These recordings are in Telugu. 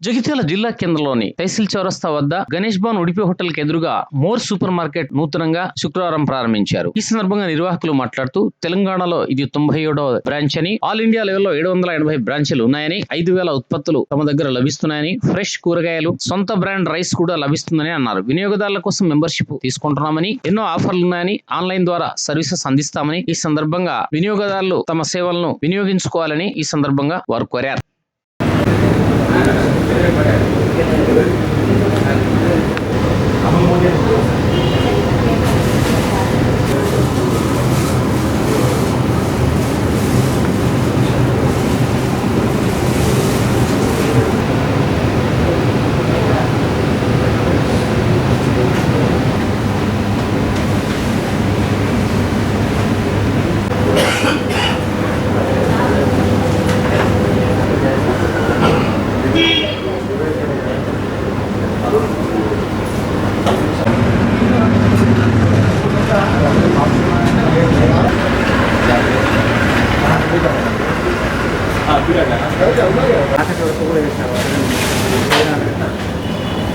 జగిత్యాల జిల్లా కేంద్రంలోని తహసీల్ చౌరస్తా వద్ద గణేష్ భవన్ ఉడిపి హోటల్కి ఎదురుగా మోర్ సూపర్ మార్కెట్ నూతనంగా శుక్రవారం ప్రారంభించారు. ఈ సందర్భంగా నిర్వాహకులు మాట్లాడుతూ తెలంగాణలో ఇది తొంభై ఏడవ బ్రాంచ్ అని ఆల్ ఇండియా లెవెల్లో ఏడు వందల ఎనభై బ్రాంచ్లు ఉన్నాయని ఐదు వేల ఉత్పత్తులు తమ దగ్గర లభిస్తున్నాయని ఫ్రెష్ కూరగాయలు సొంత బ్రాండ్ రైస్ కూడా లభిస్తుందని అన్నారు. వినియోగదారుల కోసం మెంబర్షిప్ తీసుకుంటున్నామని ఎన్నో ఆఫర్లు ఉన్నాయని ఆన్లైన్ ద్వారా సర్వీసెస్ అందిస్తామని ఈ సందర్భంగా వినియోగదారులు తమ సేవలను వినియోగించుకోవాలని ఈ సందర్భంగా వారు కోరారు. có thể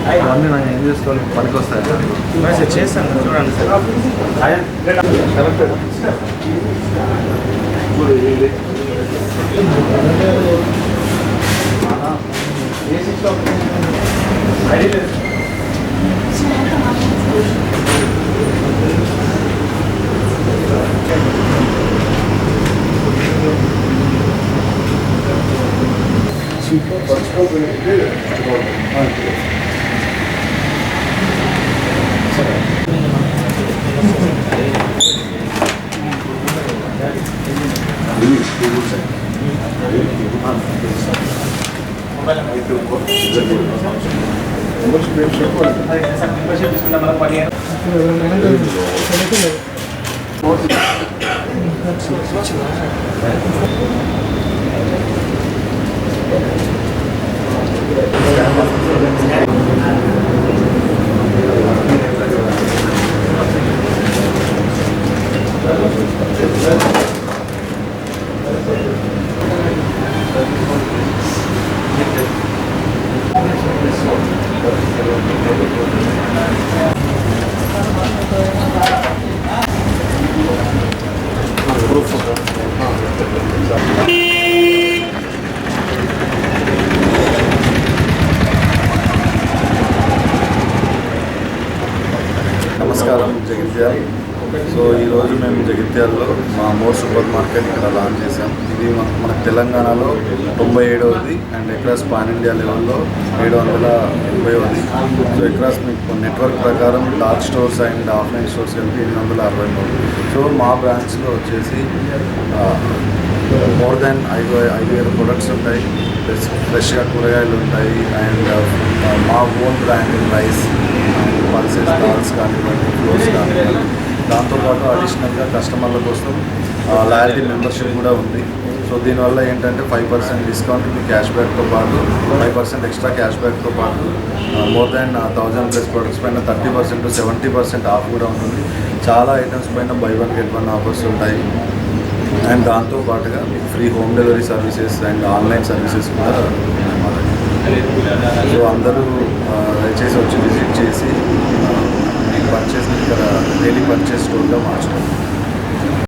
అవన్నీ నేను ఏం చేసుకోవాలి పనికి వస్తాయి సార్ చేస్తాను చూడండి సార్ 평가 처벌을 నమస్కారం జగిత్యాల్. సో ఈరోజు మేము జగిత్యాల్లో మా మోర్ సూపర్ మార్కెట్ ఇక్కడ లాంచ్ చేసాం ఇది మన తెలంగాణలో తొంభై ఏడవది అండ్ ఎక్రాస్ పాన్ ఇండియా లెవెల్లో ఏడు వందల ఎనభైవది. సో ఎక్రాస్ మీకు నెట్వర్క్ ప్రకారం dark stores and offline stores కలిపి ఎనిమిది వందల అరవై మూడు. సో మా బ్రాంచ్లో వచ్చేసి మోర్ దాన్ ఐదు ఐదు వేల ప్రొడక్ట్స్ ఉంటాయి. ప్లస్ ఫ్రెష్గా కూరగాయలు ఉంటాయి. అండ్ మా own brand rice pulses dals కానివ్వండి ఫ్లోర్స్ కానివ్వండి దాంతోపాటు అడిషనల్గా కస్టమర్ల కోసం లాయల్టీ మెంబర్షిప్ కూడా ఉంది. సో దీనివల్ల ఏంటంటే ఫైవ్ పర్సెంట్ డిస్కౌంట్ మీ క్యాష్ బ్యాక్తో పాటు ఫైవ్ పర్సెంట్ ఎక్స్ట్రా క్యాష్ బ్యాక్తో పాటు more than thousand plus products పైన thirty percent to seventy percent off కూడా ఉంటుంది. చాలా ఐటమ్స్ పైన buy one get one offers ఉంటాయి. అండ్ దాంతో పాటుగా మీకు free home delivery services and online services కూడా సో అందరూ దయచేసి వచ్చి చేసి ఆ, మీ పర్చేస్ని ఇక్కడ డైలీ పర్చేస్ స్టోర్గా మార్చుకోండి